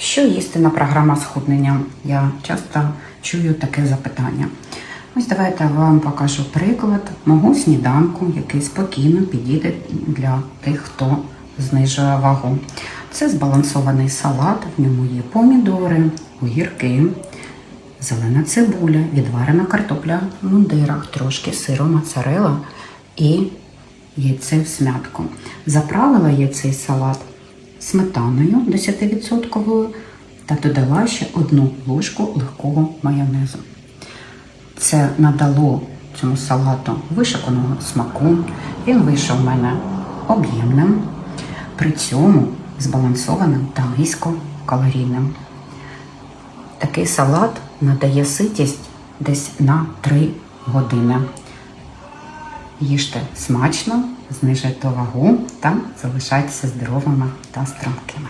Що їсти на програма схуднення? Я часто чую таке запитання. Ось давайте вам покажу приклад мого сніданку, який спокійно підійде для тих, хто знижує вагу. Це збалансований салат, в ньому є помідори, огірки, зелена цибуля, відварена картопля в мундирах, трошки сиру моцарелла і яйце в смятку. Заправила я цей салат сметаною 10% та додала ще одну ложку легкого майонезу. Це надало цьому салату вишиканого смаку. Він вийшов у мене об'ємним, при цьому збалансованим та низькокалорійним. Такий салат надає ситість десь на 3 години. Їжте смачно, знижуйте вагу та залишайтеся здоровими та стрімкими.